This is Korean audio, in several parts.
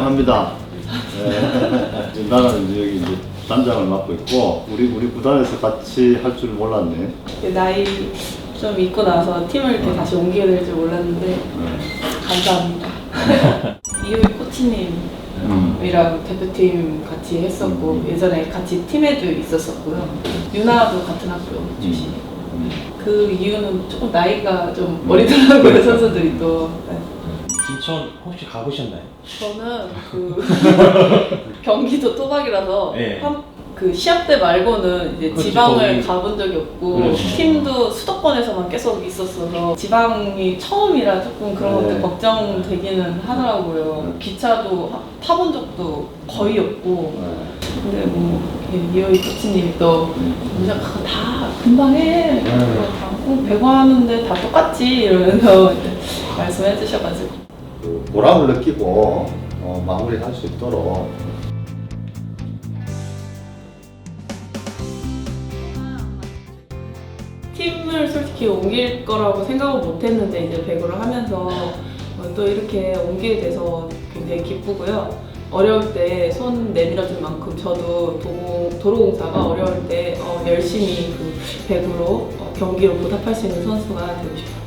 합니다. 네. 나는 이제 여기 이제 단장을 맡고 있고 우리 우리 구단에서 같이 할 줄 몰랐네. 나이 좀 있고 나서 팀을 이렇게 다시 옮기게 될 줄 몰랐는데 네. 감사합니다. 이효희 코치님이랑 음. 대표팀 같이 했었고 음. 예전에 같이 팀에도 있었었고요. 유나도 같은 학교 출신이고 음. 그 이유는 조금 나이가 좀 어리더라고요 선수들이 또. 네. 김천 혹시 가보셨나요? 저는 그 경기도 토박이라서 네. 한, 그 시합 때 말고는 이제 그렇지, 지방을 거기- 가본 적이 없고 그렇지. 팀도 수도권에서만 계속 있었어서 지방이 처음이라 조금 그런 네. 것도 걱정되기는 하더라고요. 네. 기차도 하- 타본 적도 거의 없고 네. 근데 뭐 예, 이호희 코치님이 또 음. 진짜 그거 다 금방 해. 네. 그거 다 어, 배구 하는데 다 똑같지 이러면서 말씀해 주셔가지고 그 보람을 느끼고 어, 마무리할 수 있도록 팀을 솔직히 옮길 거라고 생각을 못 했는데 이제 배구를 하면서 어, 또 이렇게 옮기게 돼서 굉장히 기쁘고요. 어려울 때 손 내밀어줄 만큼 저도 도로, 도로공사가 어려울 때 어, 열심히 그 배구로 어, 경기로 보답할 수 있는 선수가 되고 싶어요.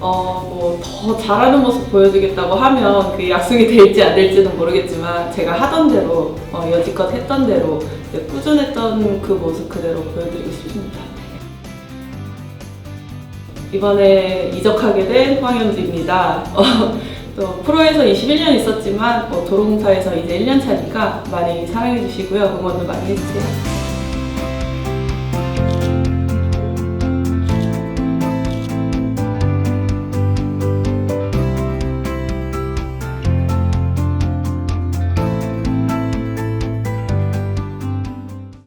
네. 어, 뭐, 더 잘하는 모습 보여주겠다고 하면 그 약속이 될지 안 될지는 모르겠지만 제가 하던 대로, 어, 여지껏 했던 대로 꾸준했던 그 모습 그대로 보여드리고 싶습니다. 이번에 이적하게 된 황현주입니다. 어, 또 프로에서 21년 있었지만 어, 도로공사에서 이제 1년 차니까 많이 사랑해 주시고요. 응원도 많이 해주세요.